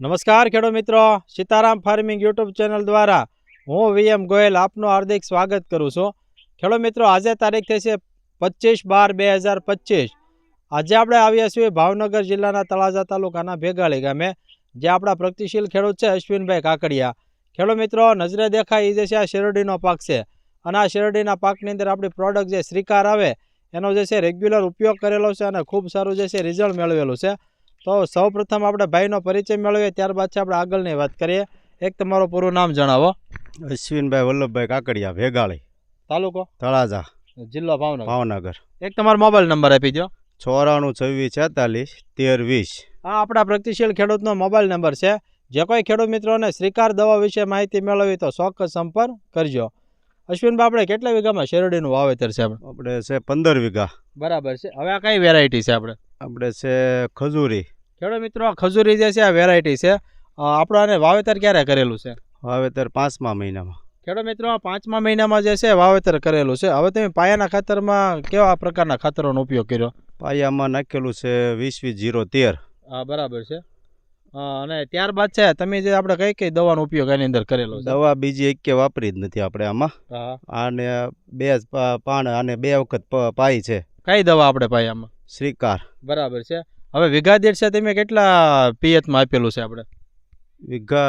નમસ્કાર ખેડૂત મિત્રો. સીતારામ ફાર્મિંગ યુટ્યુબ ચેનલ દ્વારા હું વીએમ ગોયલ આપનું હાર્દિક સ્વાગત કરું છું. ખેડૂત મિત્રો, આજે તારીખ થઈ છે પચીસ બાર બે હજાર પચીસ. આજે આપણે આવ્યા છીએ ભાવનગર જિલ્લાના તળાજા તાલુકાના ભેગાળી ગામે, જે આપણા પ્રગતિશીલ ખેડૂત છે અશ્વિનભાઈ કાકડિયા. ખેડૂત મિત્રો, નજરે દેખાય એ જે છે આ શેરડીનો પાક છે. અને આ શેરડીના પાકની અંદર આપણી પ્રોડક્ટ જે શ્રીકાર આવે, એનો જે છે રેગ્યુલર ઉપયોગ કરેલો છે અને ખૂબ સારું જે છે રિઝલ્ટ મેળવેલું છે. તો સૌ પ્રથમ આપણે ભાઈનો પરિચય મેળવીએ ત્યારબાદ છે આપણે આગળની વાત કરીએ. એક તમારું પૂરું નામ જણાવો. અશ્વિનભાઈ વલ્લભભાઈ કાકડિયા ભેગાળી તાલુકો? તળાજા જિલ્લો ભાવનગર. ભાવનગર. એક તમારો મોબાઈલ નંબર આપી દો ચોરાણું છવ્વીસ છેતાલીસ તેર વીસ. આ આપણા પ્રગતિશીલ ખેડૂતનો મોબાઈલ નંબર છે. જે કોઈ ખેડૂત મિત્રોને શ્રીકાર દવા વિશે માહિતી મેળવવી તો ચોક્કસ સંપર્ક કરજો. અશ્વિનભાઈ આપણે કેટલા વીઘામાં શેરડીનું વાવેતર છે આપણે? આપણે છે પંદર વીઘા. બરાબર છે. હવે આ કઈ વેરાયટી છે આપણે? આપણે છે ખજૂરી ખેડૂત મિત્રો ખજૂરી જે છે આ વેરાયટી છે. આપણું આને વાવેતર ક્યારે કરેલું છે? વાવેતર પાંચમા મહિનામાં. ખેડૂત મિત્રો પાંચમા મહિનામાં જે છે વાવેતર કરેલું છે. હવે તમે પાયાના ખાતરમાં કેવા પ્રકારના ખાતરોનો ઉપયોગ કર્યો? પાયામાં નાખેલું છે વીસ વીસ જીરો તેર. હા બરાબર છે. અને ત્યારબાદ છે તમે જે આપણે કઈ કઈ દવાનો ઉપયોગ એની અંદર કરેલો દવા બીજી એક કે વાપરી જ નથી આપણે આમાં. અને આને બે જ પા- પાણ અને બે વખત પાઈ છે. કઈ દવા આપણે પાયામાં? શ્રીકાર. બરાબર છે. હવે વિઘા દીઠ છે તમે કેટલા પિયતમાં આપેલું છે આપણે? વિઘા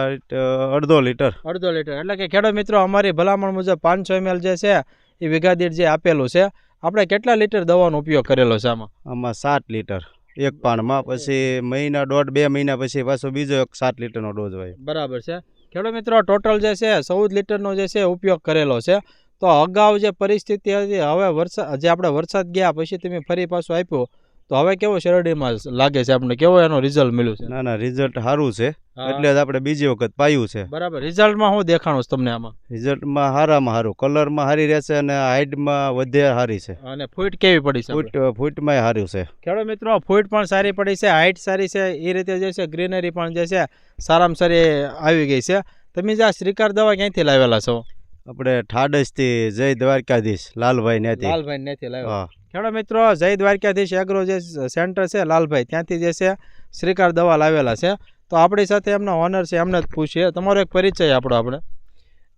અડધો લીટર. અડધો લીટર. એટલે કે ખેડૂત મિત્રો અમારી ભલામણ મુજબ પાંચસો એમએલ જે છે એ વિઘા દીઠ જે આપેલું છે આપણે કેટલા લીટર દવાનો ઉપયોગ કરેલો છે આમાં? આમાં સાત લીટર. એક પાણમાં પછી મહિના દોઢ બે મહિના પછી પાછો બીજો એક સાત લીટરનો ડોઝ હોય. બરાબર છે. ખેડૂત મિત્રો ટોટલ જે છે ચૌદ લીટરનો જે છે ઉપયોગ કરેલો છે. તો અગાઉ જે પરિસ્થિતિ હતી હવે વરસાદ જે આપણે વરસાદ ગયા પછી તમે ફરી પાછું આપ્યું. તો હવે કેવો શેરડીમાં લાગે છે આપણે કેવો એનો રિઝલ્ટ મળ્યું છે? ના ના રિઝલ્ટ સારું છે. એટલે જ આપણે બીજી વખત પાયું છે. બરાબર. રિઝલ્ટમાં હું દેખાણું છે તમને આમાં? રિઝલ્ટમાં સારામાં સારું કલરમાં સારી રહેશે અને હાઇટમાં વધે સારી છે. અને ફૂટ કેવી પડી છે ફૂટ ફૂટમાં સારું છે. ખેડૂત મિત્રો ફૂટ પણ સારી પડી છે હાઇટ સારી છે એ રીતે જે છે ગ્રીનરી પણ જે છે સારામાં સારી આવી ગઈ છે. તમે જે આ શ્રીકાર દવા ક્યાંથી લાવેલા છો? આપણે ઠાડસથી જય દ્વારકાધીશ. લાલભાઈ નેથી. લાલભાઈ નથી લાવ્યો ખેડો મિત્રો જય દ્વારકાધીશ એગ્રો જે સેન્ટર છે લાલભાઈ ત્યાંથી જે છે શ્રીકાર દવા લાવેલા છે. તો આપણી સાથે એમના ઓનર છે એમને જ પૂછીએ. તમારો એક પરિચય આપણો આપણે.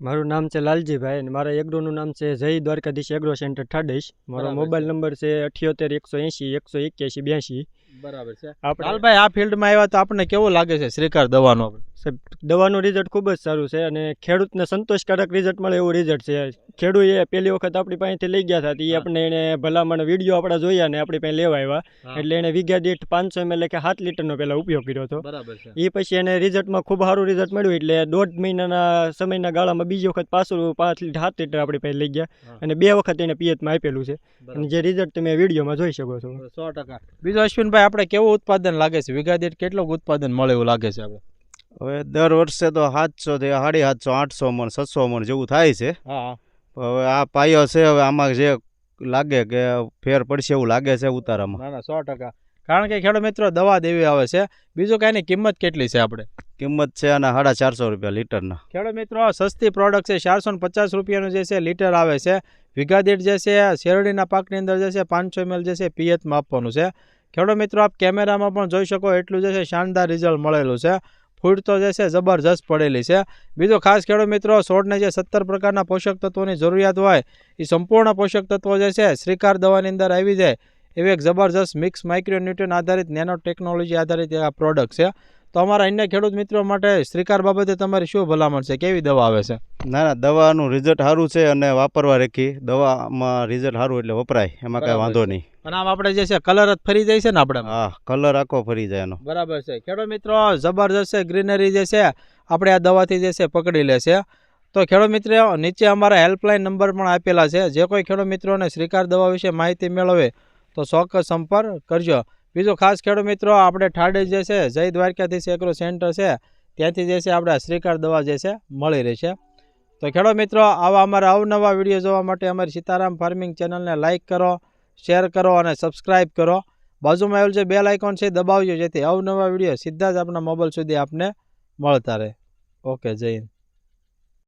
મારું નામ છે લાલજીભાઈ અને મારા એગ્રોનું નામ છે જય દ્વારકાધીશ એગ્રો સેન્ટર ઠાડેશ મારો મોબાઈલ નંબર છે અઠ્યોતેર એકસો એંશી એકસો એક્યાસી બ્યાસી. બરાબર છે. લાલભાઈ આ ફિલ્ડમાં આવ્યા તો આપણને કેવું લાગે છે શ્રીકાર દવાનો? સાહેબ, દવાનું રિઝલ્ટ ખૂબ જ સારું છે અને ખેડૂતને સંતોષકારક રિઝલ્ટ મળે એવું રિઝલ્ટ છે. ખેડૂએ પહેલી વખત આપણી પાસેથી લઈ ગયા હતા. તો એ આપણે એને ભલામણ વીડિયો આપણા જોયા ને આપણી પાસે લેવા આવ્યા. એટલે એને વીઘા દીઠ પાંચસો એમએલ કે સાત લીટરનો પહેલાં ઉપયોગ કર્યો હતો. એ પછી એને રિઝલ્ટમાં ખૂબ સારું રિઝલ્ટ મળ્યું એટલે દોઢ મહિનાના સમયના ગાળામાં બીજી વખત પાછું પાંચ લીટર સાત લીટર આપણી પાસે લઈ ગયા. અને બે વખત એને પિયતમાં આપેલું છે. અને જે રિઝલ્ટ તમે વિડીયોમાં જોઈ શકો છો. સો ટકા. બીજું અશ્વિનભાઈ આપણે કેવું ઉત્પાદન લાગે છે? વીઘા દીઠ કેટલું ઉત્પાદન મળે એવું લાગે છે આપણે? હવે દર વર્ષે તો સાતસો થી સાડી સાતસો આઠસો મણ છસો મણ જેવું થાય છે. હા. હવે આ પાયો છે હવે આમાં જે લાગે કે ફેર પડશે એવું લાગે છે ઉતારામાં. ના ના સો ટકા. કારણ કે ખેડૂત મિત્રો દવા દેવી આવે છે. બીજું કાંઈની કિંમત કેટલી છે આપણે? કિંમત છે અને સાડા ચારસો રૂપિયા લીટરના. ખેડૂત મિત્રો સસ્તી પ્રોડક્ટ છે ચારસો ને પચાસ રૂપિયાનું જે છે લીટર આવે છે. વીઘા દીઠ જે છે શેરડીના પાકની અંદર જે છે પાંચસો એમએલ જે છે પિયતમાં આપવાનું છે. ખેડૂત મિત્રો આપ કેમેરામાં પણ જોઈ શકો એટલું જે છે શાનદાર રિઝલ્ટ મળેલું છે. ફૂડ તો જે છે જબરજસ્ત પડેલી છે. બીજો ખાસ ખેડૂત મિત્રો, છોડને જે સત્તર પ્રકારના પોષક તત્વોની જરૂરિયાત હોય એ સંપૂર્ણ પોષક તત્વો જે છે, શ્રીકાર દવાની અંદર આવી જાય. એવી એક જબરજસ્ત મિક્સ માઇક્રોન્યુટ્રન આધારિત નેનો ટેકનોલોજી આધારિત આ પ્રોડક્ટ છે. તો અમારા અન્ય ખેડૂત મિત્રો માટે શ્રીકાર બાબતે તમારી શું ભલામણ છે? કેવી દવા આવે છે? ના ના દવાનું રિઝલ્ટ સારું છે અને વાપરવા રેખી. દવામાં રિઝલ્ટ સારું એટલે વપરાય. એમાં કાંઈ વાંધો નહીં. અને આમ આપણે જે છે કલર જ ફરી જાય છે ને આપણે? હા કલર આખો ફરી જાય એનો. બરાબર છે. ખેડૂત મિત્રો જબરજસ્ત છે ગ્રીનરી જે છે આપણે આ દવાથી જે છે પકડી લે છે. તો ખેડૂત મિત્રો નીચે અમારા હેલ્પલાઇન નંબર પણ આપેલા છે. જે કોઈ ખેડૂત મિત્રોને શ્રીકાર દવા વિશે માહિતી મેળવે તો ચોક્કસ સંપર્ક કરજો. બીજું ખાસ ખેડૂત મિત્રો, આપણે ઠાડે જે છે, જય દ્વારકાથી એગ્રો સેન્ટર છે, ત્યાંથી જે છે, આપણે શ્રીકાર દવા જે છે, મળી રહેશે તો ખેડૂત મિત્રો, આવા અમારા અવનવા વીડિયો જોવા માટે અમારી સીતારામ ફાર્મિંગ ચેનલને લાઇક કરો, શેર કરો અને સબસ્ક્રાઈબ કરો. બાજુમાં આવેલું જે બેલ આઇકોન છે દબાવજો, જેથી અવનવા વીડિયો સીધા જ આપણા મોબાઈલ સુધી આપને મળતા રહે. ઓકે, જય હિન્દ.